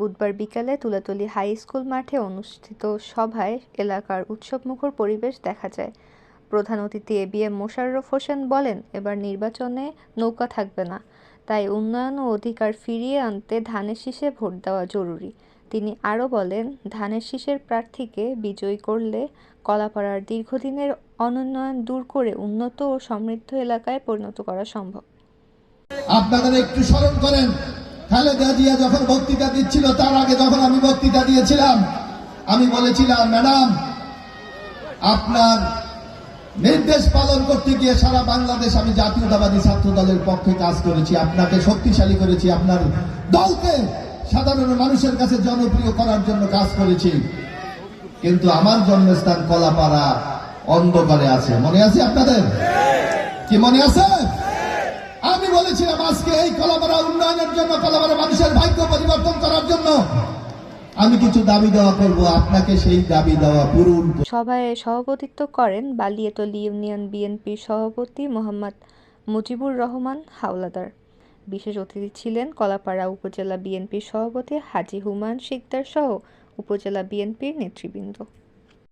বুধবার বিকালে Tulatali high school মাঠে অনুষ্ঠিত সভায় এলাকার উৎসবমুখর পরিবেশ দেখা যায়। প্রধান অতিথি A B M Mosharraf Hossain বলেন, এবার নির্বাচনে নৌকা থাকবে না। তাই উন্নয়ন ও অধিকার ফিরিয়ে আনতে ধানের শীষে ভোট দেওয়া জরুরি। তিনি আরও বলেন, ধানের শীষের প্রার্থীকে বিজয়ী করলে কলাপাড়ার দীর্ঘদিনের অনুন্নয়ন দূর করে উন্নত ও সমৃদ্ধ এলাকায় পরিণত করা সম্ভব। আপনারা একটু স্মরণ করেন খালেদা জিয়া যখন বক্তৃতা দিচ্ছিল, তার আগে যখন আমি বক্তৃতা দিয়েছিলাম, আমি বলেছিলাম, ম্যাডাম, আপনার নির্দেশ পালন করতে গিয়ে সারা বাংলাদেশ আমি জাতীয়তাবাদী ছাত্র দলের পক্ষে কাজ করেছি, আপনাকে শক্তিশালী করেছি, আপনার দলকে সাধারণ মানুষের কাছে জনপ্রিয় করার জন্য কাজ করেছি। কিন্তু আমার জন্মস্থান কলাপাড়া অন্ধকারে আছে। মনে আছে আপনাদের? কি মনে আছে? বলেছিলাম আজকে এই কলাপাড়া উন্নয়নের জন্য, কলাপাড়া মানুষের ভাগ্য পরিবর্তন করার জন্য। আমি কিছু দাবি দেওয়া করব, আপনাকে সেই দাবি দেওয়া পূরণ সভায় সভাপতিত্ব করেন বালিয়াতলী ইউনিয়ন বিএনপির সভাপতি মোহাম্মদ মুজিবুর রহমান হাওলাদার। বিশেষ অতিথি ছিলেন কলাপাড়া উপজেলা বিএনপির সভাপতি হাজী হুমায়ুন শিকদার সহ উপজেলা বিএনপির নেতৃবৃন্দ।